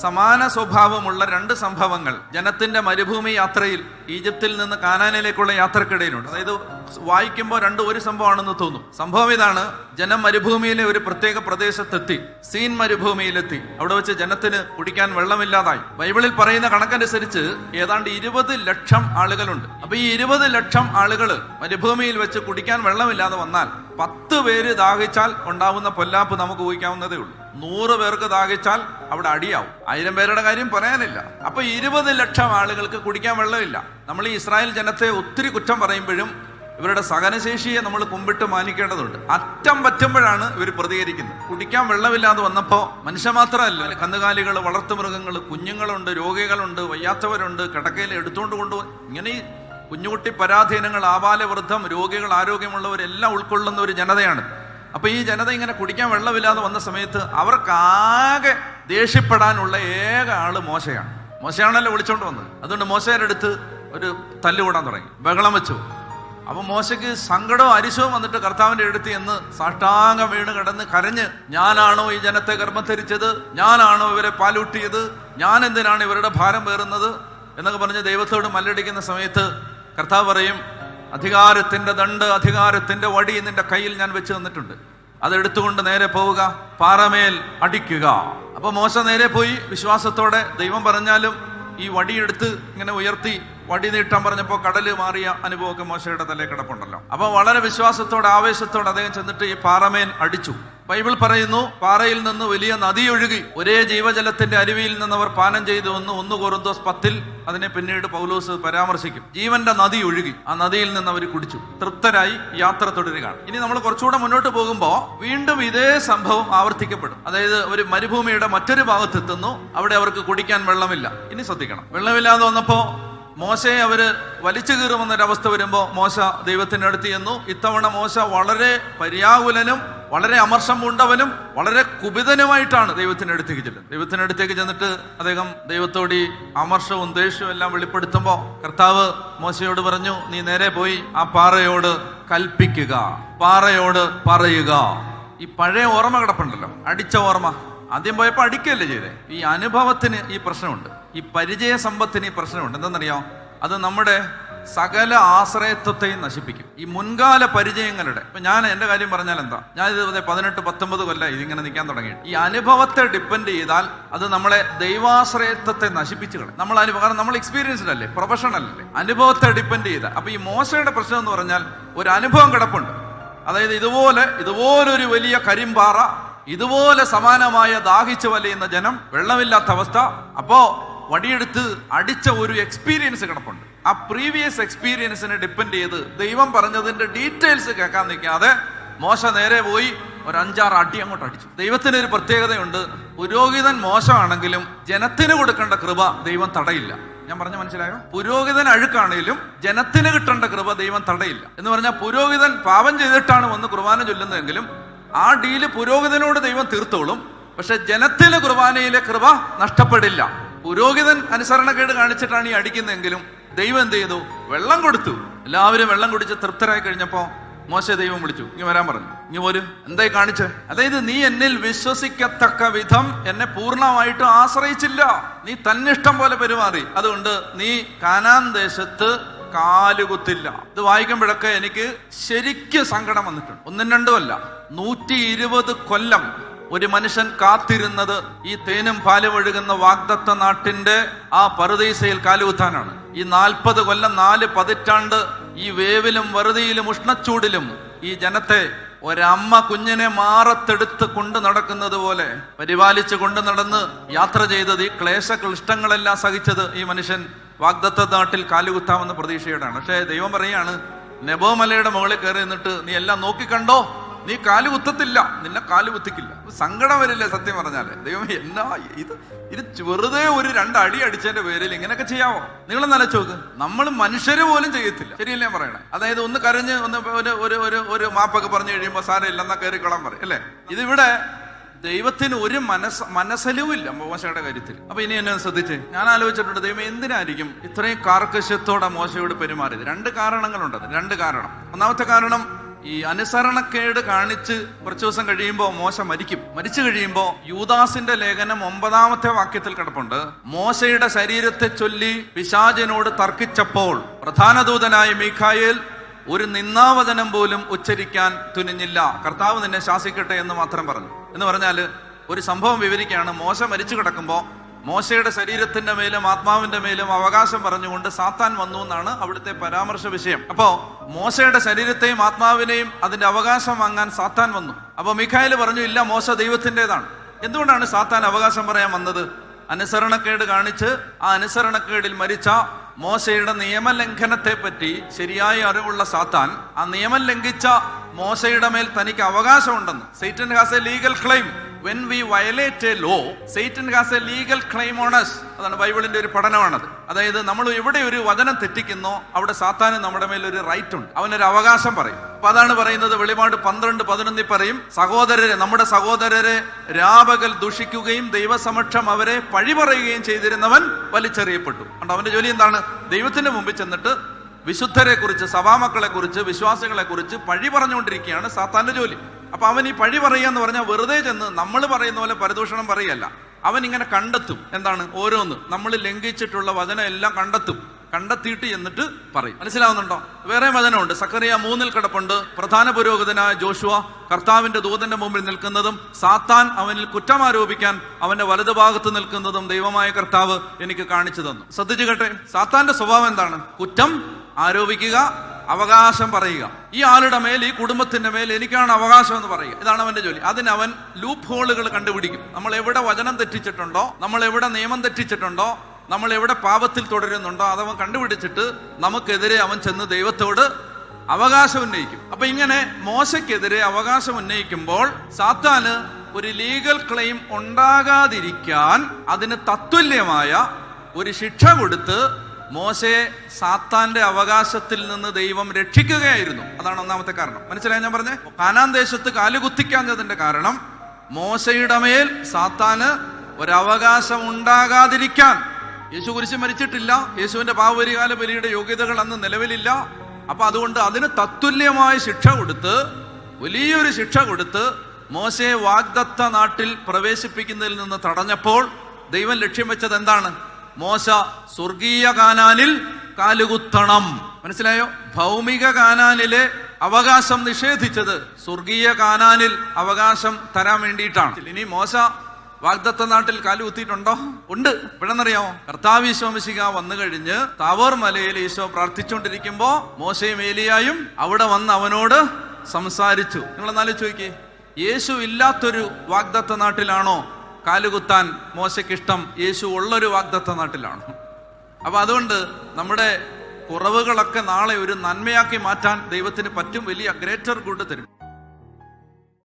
സമാന സ്വഭാവമുള്ള രണ്ട് സംഭവങ്ങൾ. ജനത്തിന്റെ മരുഭൂമി യാത്രയിൽ ഈജിപ്തിൽ നിന്ന് കാനാനിലേക്കുള്ള യാത്രക്കിടയിലുണ്ട്. അതായത് വായിക്കുമ്പോൾ രണ്ടും ഒരു സംഭവമാണെന്ന് തോന്നും. സംഭവം ഇതാണ് ജനം മരുഭൂമിയിലെ ഒരു പ്രത്യേക പ്രദേശത്തെത്തി സീൻ മരുഭൂമിയിലെത്തി. അവിടെ വെച്ച് ജനത്തിന് കുടിക്കാൻ വെള്ളമില്ലാതായി. ബൈബിളിൽ പറയുന്ന കണക്കനുസരിച്ച് ഏതാണ്ട് ഇരുപത് ലക്ഷം ആളുകളുണ്ട്. അപ്പൊ ഈ ഇരുപത് ലക്ഷം ആളുകൾ മരുഭൂമിയിൽ വെച്ച് കുടിക്കാൻ വെള്ളമില്ലാതെ വന്നാൽ പത്ത് പേര് ദാഹിച്ചാൽ ഉണ്ടാവുന്ന പൊല്ലാപ്പ് നമുക്ക് ഊഹിക്കാവുന്നതേ ഉള്ളൂ. നൂറ് പേർക്ക് ദാഹിച്ചാൽ അവിടെ അടിയാവും. ആയിരം പേരുടെ കാര്യം പറയാനില്ല. അപ്പൊ ഇരുപത് ലക്ഷം ആളുകൾക്ക് കുടിക്കാൻ വെള്ളമില്ല. നമ്മൾ ഈ ഇസ്രായേൽ ജനത്തെ ഒത്തിരി കുറ്റം പറയുമ്പോഴും ഇവരുടെ സഹനശേഷിയെ നമ്മൾ കുമ്പിട്ട് മാനിക്കേണ്ടതുണ്ട്. അറ്റം പറ്റുമ്പോഴാണ് ഇവർ പ്രതികരിക്കുന്നത്. കുടിക്കാൻ വെള്ളമില്ലാതെ വന്നപ്പോ മനുഷ്യ മാത്രമല്ല. കന്നുകാലികൾ വളർത്തുമൃഗങ്ങൾ കുഞ്ഞുങ്ങളുണ്ട് രോഗികളുണ്ട് വയ്യാത്തവരുണ്ട് കിടക്കയിൽ എടുത്തുകൊണ്ട് കൊണ്ടുപോകും ഇങ്ങനെ കുഞ്ഞുകുട്ടി പരാധീനങ്ങൾ ആബാലവൃദ്ധം രോഗികൾ ആരോഗ്യമുള്ളവരെല്ലാം ഉൾക്കൊള്ളുന്ന ഒരു ജനതയാണ്. അപ്പൊ ഈ ജനത ഇങ്ങനെ കുടിക്കാൻ വെള്ളമില്ലാതെ വന്ന സമയത്ത് അവർക്കാകെ ദേഷ്യപ്പെടാനുള്ള ഏക ആൾ മോശയാണ്. മോശയാണല്ലോ വിളിച്ചോണ്ട് വന്നത്. അതുകൊണ്ട് മോശയുടെ അടുത്ത് ഒരു തല്ലുകൂടാൻ തുടങ്ങി. ബഹളം വെച്ചു. അപ്പൊ മോശയ്ക്ക് സങ്കടവും അരിശവും വന്നിട്ട് കർത്താവിന്റെ അടുത്ത് എന്ന് സാഷ്ടാംഗം വീണ് കിടന്ന് കരഞ്ഞ് ഞാനാണോ ഈ ജനത്തെ ഗർഭധരിച്ചത്? ഞാനാണോ ഇവരെ പാലൂട്ടിയത്? ഞാൻ എന്തിനാണ് ഇവരുടെ ഭാരം പേറുന്നത് എന്നൊക്കെ പറഞ്ഞ് ദൈവത്തോട് മല്ലടിക്കുന്ന സമയത്ത് കർത്താവ് പറയും അധികാരത്തിന്റെ ദണ്ട് അധികാരത്തിന്റെ വടി നിന്റെ കയ്യിൽ ഞാൻ വെച്ച് തന്നിട്ടുണ്ട്. അതെടുത്തുകൊണ്ട് നേരെ പോവുക പാറമേൽ അടിക്കുക. അപ്പൊ മോശ നേരെ പോയി വിശ്വാസത്തോടെ ദൈവം പറഞ്ഞാലും ഈ വടിയെടുത്ത് ഇങ്ങനെ ഉയർത്തി വടി നീട്ടാൻ പറഞ്ഞപ്പോൾ കടൽ മാറിയ അനുഭവമൊക്കെ മോശയുടെ തലേ കിടപ്പുണ്ടല്ലോ. അപ്പൊ വളരെ വിശ്വാസത്തോടെ ആവേശത്തോടെ അദ്ദേഹം ചെന്നിട്ട് ഈ പാറമേൽ അടിച്ചു. ബൈബിൾ പറയുന്നു പാറയിൽ നിന്ന് വലിയ നദി ഒഴുകി ഒരേ ജീവജലത്തിന്റെ അരുവിയിൽ നിന്ന് അവർ പാനം ചെയ്തു വന്ന് ഒന്ന് കൊറന്തോസ് പത്തിൽ അതിനെ പിന്നീട് പൗലോസ് പരാമർശിക്കും. ജീവന്റെ നദി ഒഴുകി ആ നദിയിൽ നിന്ന് അവർ കുടിച്ചു. തൃപ്തരായി യാത്ര തുടരുകയാണ്. ഇനി നമ്മൾ കുറച്ചുകൂടെ മുന്നോട്ട് പോകുമ്പോൾ വീണ്ടും ഇതേ സംഭവം ആവർത്തിക്കപ്പെടും. അതായത് ഒരു മരുഭൂമിയുടെ മറ്റൊരു ഭാഗത്തെത്തുന്നു അവിടെ അവർക്ക് കുടിക്കാൻ വെള്ളമില്ല. ഇനി ശ്രദ്ധിക്കണം. വെള്ളമില്ലാതെ വന്നപ്പോ മോശയെ അവർ വലിച്ചു കീറുമെന്നൊരവസ്ഥ വരുമ്പോൾ മോശ ദൈവത്തിനടുത്ത് ചെന്നു. ഇത്തവണ മോശ വളരെ പര്യാകുലനും വളരെ അമർഷം പൂണ്ടവനും വളരെ കുപിതനുമായിട്ടാണ് ദൈവത്തിന്റെ അടുത്തേക്ക് ചെല്ലുന്നത്. ദൈവത്തിന്റെ അടുത്തേക്ക് ചെന്നിട്ട് അദ്ദേഹം ദൈവത്തോട് അമർഷവും ദേഷ്യവും എല്ലാം വെളിപ്പെടുത്തുമ്പോൾ കർത്താവ് മോശയോട് പറഞ്ഞു നീ നേരെ പോയി ആ പാറയോട് കൽപ്പിക്കുക പാറയോട് പറയുക. ഈ പഴയ ഓർമ്മ കിടപ്പുണ്ടല്ലോ അടിച്ച ഓർമ്മ. ആദ്യം പോയപ്പോൾ അടിക്കല്ലേ ചെയ്തേ? ഈ അനുഭവത്തിന് ഈ പ്രശ്നമുണ്ട്. ഈ പരിചയ സമ്പത്തിന് ഈ പ്രശ്നമുണ്ട്. എന്തെന്നറിയാം അത് നമ്മുടെ സകല ആശ്രയത്വത്തെയും നശിപ്പിക്കും. ഈ മുൻകാല പരിചയങ്ങളുടെ ഇപ്പൊ ഞാൻ എന്റെ കാര്യം പറഞ്ഞാൽ എന്താ? ഞാൻ ഇത് പതിനെട്ട് പത്തൊമ്പത് കൊല്ലം ഇതിങ്ങനെ നിൽക്കാൻ തുടങ്ങി ഈ അനുഭവത്തെ ഡിപ്പെൻഡ് ചെയ്താൽ അത് നമ്മളെ ദൈവാശ്രയത്വത്തെ നശിപ്പിച്ചു കളയും. നമ്മൾ അനുഭവം കാരണം നമ്മൾ എക്സ്പീരിയൻസ്ഡ് അല്ലേ പ്രൊഫഷണൽ അല്ലേ അനുഭവത്തെ ഡിപ്പെൻഡ് ചെയ്ത. അപ്പൊ ഈ മോശയുടെ പ്രശ്നം എന്ന് പറഞ്ഞാൽ ഒരു അനുഭവം കിടപ്പുണ്ട്. അതായത് ഇതുപോലെ ഇതുപോലൊരു വലിയ കരിമ്പാറ ഇതുപോലെ സമാനമായ ദാഹിച്ചു വലയുന്ന ജനം വെള്ളമില്ലാത്ത അവസ്ഥ അപ്പോ വടിയെടുത്ത് അടിച്ച ഒരു എക്സ്പീരിയൻസ് കിടപ്പുണ്ട്. ആ പ്രീവിയസ് എക്സ്പീരിയൻസിനെ ഡിപ്പെൻഡ് ചെയ്ത് ദൈവം പറഞ്ഞതിന്റെ ഡീറ്റെയിൽസ് കേൾക്കാൻ നിൽക്കാതെ മോശ നേരെ പോയി ഒരു അഞ്ചാറ് അടി അങ്ങോട്ട് അടിച്ചു. ദൈവത്തിന് ഒരു പ്രത്യേകതയുണ്ട്. പുരോഹിതൻ മോശമാണെങ്കിലും ജനത്തിന് കൊടുക്കേണ്ട കൃപ ദൈവം തടയില്ല. ഞാൻ പറഞ്ഞ മനസ്സിലായോ? പുരോഹിതൻ അഴുക്കാണെങ്കിലും ജനത്തിന് കിട്ടേണ്ട കൃപ ദൈവം തടയില്ല. എന്ന് പറഞ്ഞാൽ പുരോഹിതൻ പാപം ചെയ്തിട്ടാണ് വന്ന് കുർബാന ചൊല്ലുന്നതെങ്കിലും ആ ഡീൽ പുരോഹിതനോട് ദൈവം തീർത്തോളും. പക്ഷെ ജനത്തിലെ കുർബാനയിലെ കൃപ നഷ്ടപ്പെടില്ല. പുരോഹിതൻ അനുസരണക്കേട് കാണിച്ചിട്ടാണ് ഈ അടിക്കുന്നതെങ്കിലും ദൈവം എന്ത് ചെയ്തു? വെള്ളം കൊടുത്തു. എല്ലാവരും വെള്ളം കുടിച്ച് തൃപ്തരായി കഴിഞ്ഞപ്പോ മോശ ദൈവം വിളിച്ചു. ഇനി വരാൻ പറഞ്ഞു. ഇനി പോര്. എന്തായി കാണിച്ച്? അതായത് നീ എന്നിൽ വിശ്വസിക്കത്തക്ക വിധം എന്നെ പൂർണമായിട്ട് ആശ്രയിച്ചില്ല. നീ തന്നിഷ്ടം പോലെ പെരുമാറി. അതുകൊണ്ട് നീ കാനാൻ ദേശത്ത് കാലുകുത്തില്ല. ഇത് വായിക്കുമ്പോഴൊക്കെ എനിക്ക് ശരിക്കും സങ്കടം വന്നിട്ടുണ്ട്. ഒന്നും രണ്ടും അല്ല. നൂറ്റി ഇരുപത് കൊല്ലം ഒരു മനുഷ്യൻ കാത്തിരുന്നത് ഈ തേനും പാലും ഒഴുകുന്ന വാഗ്ദത്ത നാട്ടിന്റെ ആ പറുദീസയിൽ കാലുകുത്താനാണ്. ഈ നാൽപ്പത് കൊല്ലം നാല് പതിറ്റാണ്ട് ഈ വേവിലും വെറുതിയിലും ഉഷ്ണച്ചൂടിലും ഈ ജനത്തെ ഒരമ്മ കുഞ്ഞിനെ മാറത്തെടുത്ത് കൊണ്ടു നടക്കുന്നത് പോലെ പരിപാലിച്ച് കൊണ്ടു നടന്ന് യാത്ര ചെയ്തത് ഈ ക്ലേശ ക്ലിഷ്ടങ്ങളെല്ലാം സഹിച്ചത് ഈ മനുഷ്യൻ വാഗ്ദത്ത നാട്ടിൽ കാലുകുത്താമെന്ന പ്രതീക്ഷയോടാണ്. പക്ഷേ ദൈവം പറയാണ് നെബോമലയുടെ മുകളിൽ കയറി നിന്നിട്ട് നീ എല്ലാം നോക്കിക്കണ്ടോ? നീ കാൽ കുത്തത്തില്ല. നിന്നെ കാൽ കുത്തിക്കില്ല. സങ്കടം വരില്ല സത്യം പറഞ്ഞാൽ? ദൈവം എന്നാ ഇത്? ഇത് വെറുതെ ഒരു രണ്ട് അടി അടിച്ചതിന്റെ പേരിൽ ഇങ്ങനെയൊക്കെ ചെയ്യാവോ? നിങ്ങൾ നനച്ചോക്ക് നമ്മൾ മനുഷ്യര് പോലും ചെയ്യത്തില്ല. ശരിയല്ലേ പറയണേ? അതായത് ഒന്ന് കരഞ്ഞ് ഒന്ന് ഒരു ഒരു ഒരു മാപ്പൊക്കെ പറഞ്ഞു കഴിയുമ്പോൾ സാരം ഇല്ലെന്നാ കയറിക്കൊള്ളാൻ പറയും അല്ലേ? ഇതിവിടെ ദൈവത്തിന് ഒരു മനസ് മനസ്സലിവില്ല മോശയുടെ കാര്യത്തിൽ. അപ്പൊ ഇനി എന്നെ ശ്രദ്ധിച്ച്. ഞാൻ ആലോചിച്ചിട്ടുണ്ട് ദൈവം എന്തിനായിരിക്കും ഇത്രയും കാർക്കശ്യത്തോടെ മോശയോട് പെരുമാറിയത്? രണ്ട് കാരണങ്ങളുണ്ട് രണ്ട് കാരണം. ഒന്നാമത്തെ കാരണം ഈ അനുസരണക്കേട് കാണിച്ച് കുറച്ചു ദിവസം കഴിയുമ്പോൾ മോശ മരിക്കും. മരിച്ചു കഴിയുമ്പോൾ യൂദാസിന്റെ ലേഖനം ഒമ്പതാമത്തെ വാക്യത്തിൽ കിടപ്പുണ്ട്. മോശയുടെ ശരീരത്തെ ചൊല്ലി പിശാചനോട് തർക്കിച്ചപ്പോൾ പ്രധാന ദൂതനായ മീഖായേൽ ഒരു നിന്നാവചനം പോലും ഉച്ചരിക്കാൻ തുനിഞ്ഞില്ല. കർത്താവ് നിന്നെ ശാസിക്കട്ടെ എന്ന് മാത്രം പറഞ്ഞു. എന്ന് പറഞ്ഞാൽ ഒരു സംഭവം വിവരിക്കുകയാണ്. മോശ മരിച്ചു കിടക്കുമ്പോൾ മോശയുടെ ശരീരത്തിന്റെ മേലും ആത്മാവിന്റെ മേലും അവകാശം പറഞ്ഞുകൊണ്ട് സാത്താൻ വന്നു എന്നാണ് അവിടുത്തെ പരാമർശ വിഷയം. അപ്പോ മോശയുടെ ശരീരത്തെയും ആത്മാവിനെയും അതിന്റെ അവകാശം വാങ്ങാൻ സാത്താൻ വന്നു. അപ്പോൾ മിഖായിൽ പറഞ്ഞു ഇല്ല മോശ ദൈവത്തിന്റെതാണ്. എന്തുകൊണ്ടാണ് സാത്താൻ അവകാശം പറയാൻ വന്നത്? അനുസരണക്കേട് കാണിച്ച് ആ അനുസരണക്കേടിൽ മരിച്ച മോശയുടെ നിയമലംഘനത്തെ പറ്റി ശരിയായ അറിവുള്ള സാത്താൻ ആ നിയമം ലംഘിച്ച മോശയുടെ മേൽ തനിക്ക് അവകാശമുണ്ടെന്ന്. Satan has a legal claim. When we violate a law Satan has a legal claim on us അതാണ് ബൈബിളിന്റെ ഒരു പഠനമാണത്. അതായത് നമ്മൾ എവിടെ ഒരു വചനം തെറ്റിക്കുന്നോ അവിടെ സാത്താന് നമ്മുടെ മേൽ ഒരു റൈറ്റ് ഉണ്ട്. അവനൊരു അവകാശം പറയും. അപ്പൊ അതാണ് പറയുന്നത് വെളിപാട് പന്ത്രണ്ട് പതിനൊന്നിൽ പറയും സഹോദരരെ നമ്മുടെ സഹോദരരെ രാപകൽ ദുഷിക്കുകയും ദൈവസമക്ഷം അവരെ പഴി പറയുകയും ചെയ്തിരുന്നവൻ വലിച്ചെറിയപ്പെട്ടു. അതുകൊണ്ട് അവന്റെ ജോലി എന്താണ്? ദൈവത്തിന്റെ മുമ്പിൽ ചെന്നിട്ട് വിശുദ്ധരെ കുറിച്ച് സഭാമക്കളെ കുറിച്ച് വിശ്വാസികളെ കുറിച്ച് പഴി പറഞ്ഞുകൊണ്ടിരിക്കുകയാണ് സാത്താന്റെ ജോലി. അപ്പൊ അവൻ ഈ പഴി പറയുക എന്ന് പറഞ്ഞാൽ വെറുതെ ചെന്ന് നമ്മൾ പറയുന്ന പോലെ പരദൂഷണം പറയല്ല. അവൻ ഇങ്ങനെ കണ്ടെത്തും. എന്താണ്? ഓരോന്ന്. നമ്മൾ ലംഘിച്ചിട്ടുള്ള വചനം എല്ലാം കണ്ടെത്തും. കണ്ടെത്തിയിട്ട് എന്നിട്ട് പറയും. മനസ്സിലാവുന്നുണ്ടോ? വേറെ വചനമുണ്ട്. സക്കറിയ മൂന്നിൽ കിടപ്പുണ്ട്. പ്രധാന പുരോഹിതനായ ജോഷുവ കർത്താവിന്റെ ദൂതന്റെ മുമ്പിൽ നിൽക്കുന്നതും സാത്താൻ അവനിൽ കുറ്റം ആരോപിക്കാൻ അവന്റെ വലതുഭാഗത്ത് നിൽക്കുന്നതും ദൈവമായ കർത്താവ് എനിക്ക് കാണിച്ചു തന്നു. ശ്രദ്ധിച്ചു കേട്ടെ? സാത്താന്റെ സ്വഭാവം എന്താണ്? കുറ്റം ആരോപിക്കുക അവകാശം പറയുക. ഈ ആളുടെ മേൽ ഈ കുടുംബത്തിന്റെ മേൽ എനിക്കാണ് അവകാശം എന്ന് പറയുക. ഇതാണ് അവന്റെ ജോലി. അതിന് അവൻ ലൂപ്പ് ഹോളുകൾ കണ്ടുപിടിക്കും. നമ്മൾ എവിടെ വചനം തെറ്റിച്ചിട്ടുണ്ടോ നമ്മൾ എവിടെ നിയമം തെറ്റിച്ചിട്ടുണ്ടോ നമ്മൾ എവിടെ പാപത്തിൽ തുടരുന്നുണ്ടോ അതവൻ കണ്ടുപിടിച്ചിട്ട് നമുക്കെതിരെ അവൻ ചെന്ന് ദൈവത്തോട് അവകാശം ഉന്നയിക്കും. അപ്പൊ ഇങ്ങനെ മോശയ്ക്കെതിരെ അവകാശം ഉന്നയിക്കുമ്പോൾ സാത്താന് ഒരു ലീഗൽ ക്ലെയിം ഉണ്ടാകാതിരിക്കാൻ അതിന് തത്തുല്യമായ ഒരു ശിക്ഷ കൊടുത്ത് മോശയെ സാത്താന്റെ അവകാശത്തിൽ നിന്ന് ദൈവം രക്ഷിക്കുകയായിരുന്നു. അതാണ് ഒന്നാമത്തെ കാരണം. മനസ്സിലായി ഞാൻ പറഞ്ഞേ? കാനാൻ ദേശത്ത് കാലുകുത്തിക്കാഞ്ഞതിന്റെ കാരണം മോശയുടെ മേൽ സാത്താന് ഒരവകാശം ഉണ്ടാകാതിരിക്കാൻ യേശു കുരിശ് മരിച്ചിട്ടില്ല. യേശുവിന്റെ പാവപരികാല ബലിയുടെ യോഗ്യതകൾ അന്ന് നിലവിലില്ല. അപ്പൊ അതുകൊണ്ട് അതിന് തത്തുല്യമായ ശിക്ഷ കൊടുത്ത് വലിയൊരു ശിക്ഷ കൊടുത്ത് മോശയെ വാഗ്ദത്ത നാട്ടിൽ പ്രവേശിപ്പിക്കുന്നതിൽ നിന്ന് തടഞ്ഞപ്പോൾ ദൈവം ലക്ഷ്യം വെച്ചത് എന്താണ്? മോശ സ്വർഗീയ കാനാനിൽ കാലുകുത്തണം. മനസ്സിലായോ? ഭൗമിക കാനാനിലെ അവകാശം നിഷേധിച്ചത് സ്വർഗീയ കാനാനിൽ അവകാശം തരാൻ വേണ്ടിയിട്ടാണ്. ഇനി മോശ വാഗ്ദത്ത നാട്ടിൽ കാലുകുത്തിയിട്ടുണ്ടോ? ഉണ്ട്. ഇപ്പോഴെന്നറിയാമോ? കർത്താവ് ഈശോമിശിക വന്നു കഴിഞ്ഞ് താവോർ മലയിൽ ഈശോ പ്രാർത്ഥിച്ചുകൊണ്ടിരിക്കുമ്പോ മോശയും ഏലിയായും അവിടെ വന്ന് അവനോട് സംസാരിച്ചു. നിങ്ങൾ എന്നാലും ചോദിക്കേ യേശു ഇല്ലാത്തൊരു വാഗ്ദത്ത നാട്ടിലാണോ കാലുകുത്താൻ മോശയ്ക്കിഷ്ടം യേശു ഉള്ളൊരു വാഗ്ദത്ത നാട്ടിലാണ്. അപ്പൊ അതുകൊണ്ട് നമ്മുടെ കുറവുകളൊക്കെ നാളെ ഒരു നന്മയാക്കി മാറ്റാൻ ദൈവത്തിന് പറ്റും. വലിയ ഗ്രേറ്റർ ഗുഡ് തരും.